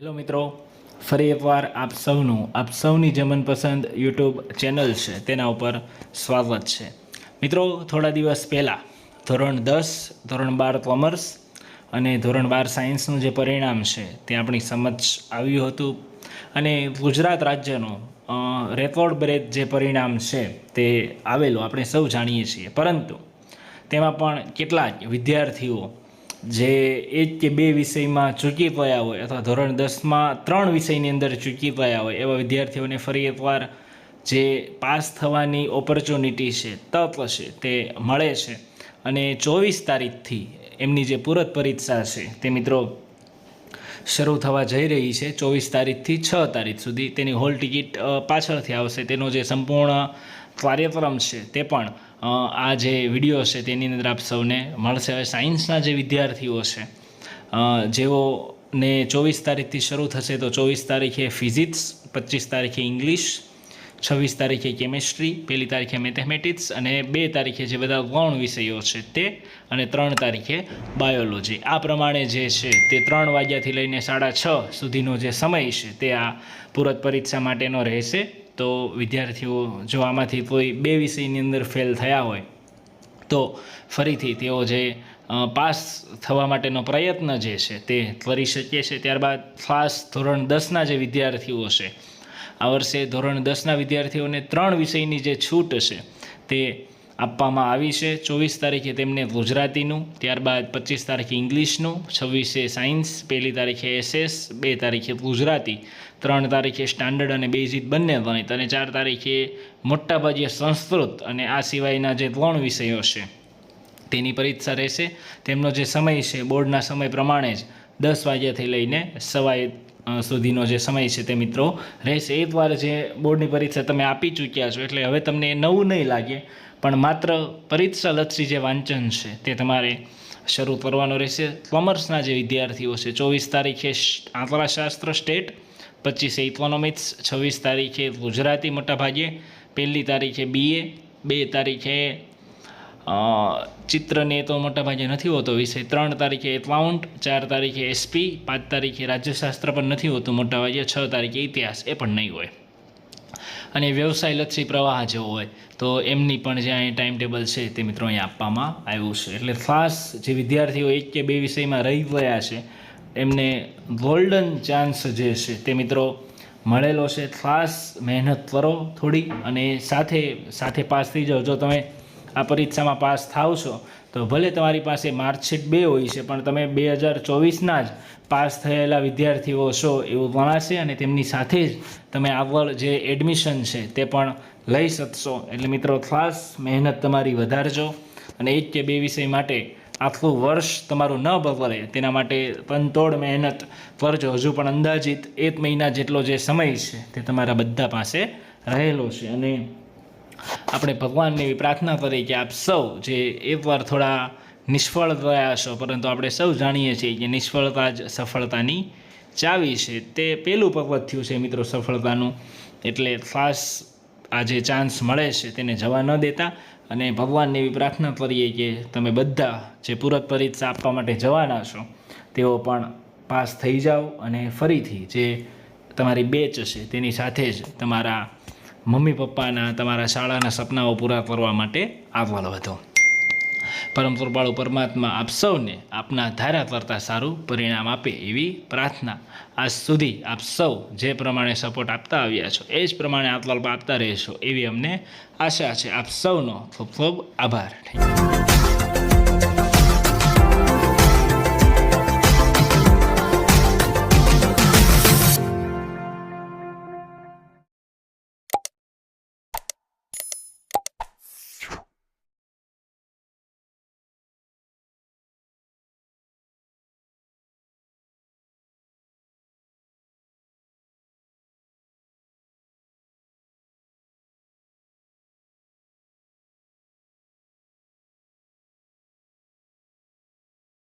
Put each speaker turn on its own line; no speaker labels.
Hello મિત્રો, ફરી એકવાર આપ સૌનું, આપ સૌની જે મનપસંદ યુટ્યુબ ચેનલ છે, તેના ઉપર સ્વાગત છે. મિત્રો, થોડા દિવસ પહેલાં ધોરણ દસ, ધોરણ બાર કોમર્સ અને ધોરણ બાર સાયન્સનું જે પરિણામ છે, તે આપણી સમક્ષ આવ્યું હતું. અને ગુજરાત રાજ્યનું રેકોર્ડ બ્રેક જે પરિણામ છે, તે આવેલું આપણે સૌ જાણીએ છીએ. પરંતુ તેમાં પણ કેટલાક વિદ્યાર્થીઓ જે એક કે બે વિષયમાં ચૂકી ગયા હોય અથવા ધોરણ દસમાં ત્રણ વિષયની અંદર ચૂકી ગયા હોય, એવા વિદ્યાર્થીઓને ફરી એકવાર જે પાસ થવાની ઓપોર્ચ્યુનિટી છે, તક છે, તે મળે છે. અને ચોવીસ તારીખથી એમની જે પૂરત પરીક્ષા છે, તે મિત્રો શરૂ થવા જઈ રહી છે. ચોવીસ તારીખથી છ તારીખ સુધી તેની હોલ ટિકિટ પાછળથી આવશે. તેનો જે સંપૂર્ણ કાર્યક્રમ છે, તે પણ આ જે વીડિયો છે, તેની અંદર આપ સૌને મળશે. હવે સાયન્સના જે વિદ્યાર્થીઓ છે જેઓને ચોવીસ તારીખથી શરૂ થશે, તો ચોવીસ તારીખે ફિઝિક્સ, પચીસ તારીખે ઇંગ્લિશ, છવ્વીસ તારીખે કેમેસ્ટ્રી પહેલી તારીખે મેથેમેટિક્સ અને બે તારીખે જે બધા ગૌણ વિષયો છે તે અને ત્રણ તારીખે બાયોલોજી. આ પ્રમાણે જે છે, તે ત્રણ વાગ્યાથી લઈને સાડા છ સુધીનો જે સમય છે, તે આ પૂરત પરીક્ષા માટેનો રહેશે. તો વિદ્યાર્થીઓ જો આમાંથી કોઈ બે વિષયની અંદર ફેલ થયા હોય, તો ફરીથી તેઓ જે પાસ થવા માટેનો પ્રયત્ન જે છે તે કરી શકીએ છે ત્યારબાદ ખાસ ધોરણ દસના જે વિદ્યાર્થીઓ છે, આ વર્ષે ધોરણ દસના વિદ્યાર્થીઓને ત્રણ વિષયની જે છૂટ છે તે આપવામાં આવી છે. ચોવીસ તારીખે તેમને ગુજરાતીનું, ત્યારબાદ પચીસ તારીખે ઇંગ્લિશનું, છવ્વીસે સાયન્સ, પહેલી તારીખે એસએસ, બે તારીખે ગુજરાતી, ત્રણ તારીખે સ્ટાન્ડર્ડ અને બેઝિક બંને ગણિત અને ચાર તારીખે મોટાભાગે સંસ્કૃત અને આ સિવાયના જે ત્રણ વિષયો છે તેની પરીક્ષા રહેશે. તેમનો જે સમય છે, બોર્ડના સમય પ્રમાણે જ દસ વાગ્યાથી લઈને સવાય સુધીનો જે સમય છે તે મિત્રો રહેશે. એકવાર જે બોર્ડની પરીક્ષા તમે આપી ચૂક્યા છો, એટલે હવે તમને નવું નહીં લાગે, પણ માત્ર પરીક્ષા લક્ષી જે વાંચન છે તે તમારે શરૂ કરવાનું રહેશે. કોમર્સના જે વિદ્યાર્થીઓ છે, ચોવીસ તારીખે આંકડાશાસ્ત્ર સ્ટેટ, પચીસે ઇકોનોમિક્સ, છવ્વીસ તારીખે ગુજરાતી મોટાભાગે, પહેલી તારીખે બીએ બે તારીખે ચિત્રને તો મોટાભાગે નથી હોતો વિષય. ત્રણ તારીખે એકાઉન્ટ, ચાર તારીખે એસપી પાંચ તારીખે રાજ્યશાસ્ત્ર પણ નથી હોતું મોટાભાગે, છ તારીખે ઇતિહાસ. એ પણ નહીં હોય. અને વ્યવસાયલક્ષી પ્રવાહ જેવો હોય, તો એમની પણ જે અહીં ટાઈમ ટેબલ છે તે મિત્રો અહીં આપવામાં આવ્યું છે. એટલે ખાસ જે વિદ્યાર્થીઓ એક કે બે વિષયમાં રહી ગયા છે, એમને ગોલ્ડન ચાન્સ જે છે તે મિત્રો મળેલો છે. ખાસ મહેનત કરો થોડી અને સાથે સાથે પાસ થઈ જાઓ. જો તમે આ પરીક્ષામાં પાસ થાવ છો તો ભલે તમારી પાસે માર્કશીટ બે હોય છે, પણ તમે બે હજાર ચોવીસના જ પાસ થયેલા વિદ્યાર્થીઓ છો એવું ગણાશે અને તેમની સાથે જ તમે આગળ જે એડમિશન છે તે પણ લઈ શકશો. એટલે મિત્રો, ખાસ મહેનત તમારી વધારજો અને એક કે બે વિષય માટે આખું વર્ષ તમારું ન બગડે, તેના માટે પંતોડ મહેનત કરજો. હજુ પણ અંદાજિત એક મહિના જેટલો જે સમય છે તે તમારા બધા પાસે રહેલો છે. અને આપણે ભગવાનને એવી પ્રાર્થના કરી કે આપ સૌ જે એકવાર થોડા નિષ્ફળ રહ્યા છો, પરંતુ આપણે સૌ જાણીએ છીએ કે નિષ્ફળતા જ સફળતાની ચાવી છે. તે પહેલું પગથિયું છે મિત્રો સફળતાનું. એટલે ખાસ આ જે ચાન્સ મળે છે તેને જવા ન દેતા. અને ભગવાનને એવી પ્રાર્થના કરીએ કે તમે બધા જે પૂરત પરીક્ષા આપવા માટે જવાના છો, તેઓ પણ પાસ થઈ જાઓ અને ફરીથી જે તમારી બેચ છે તેની સાથે જ તમારા મમ્મી પપ્પાના તમારા શાળાના સપનાઓ પૂરા કરવા માટે આગળ વધો પરમ કૃપાળુ પરમાત્મા આપ સૌને આપના ધારા કરતાં સારું પરિણામ આપે એવી પ્રાર્થના આજ સુધી આપ સૌ જે પ્રમાણે સપોર્ટ આપતા આવ્યા છો, એ જ પ્રમાણે આગળ આપતા રહેશો એવી અમને આશા છે. આપ સૌનો ખૂબ ખૂબ આભાર.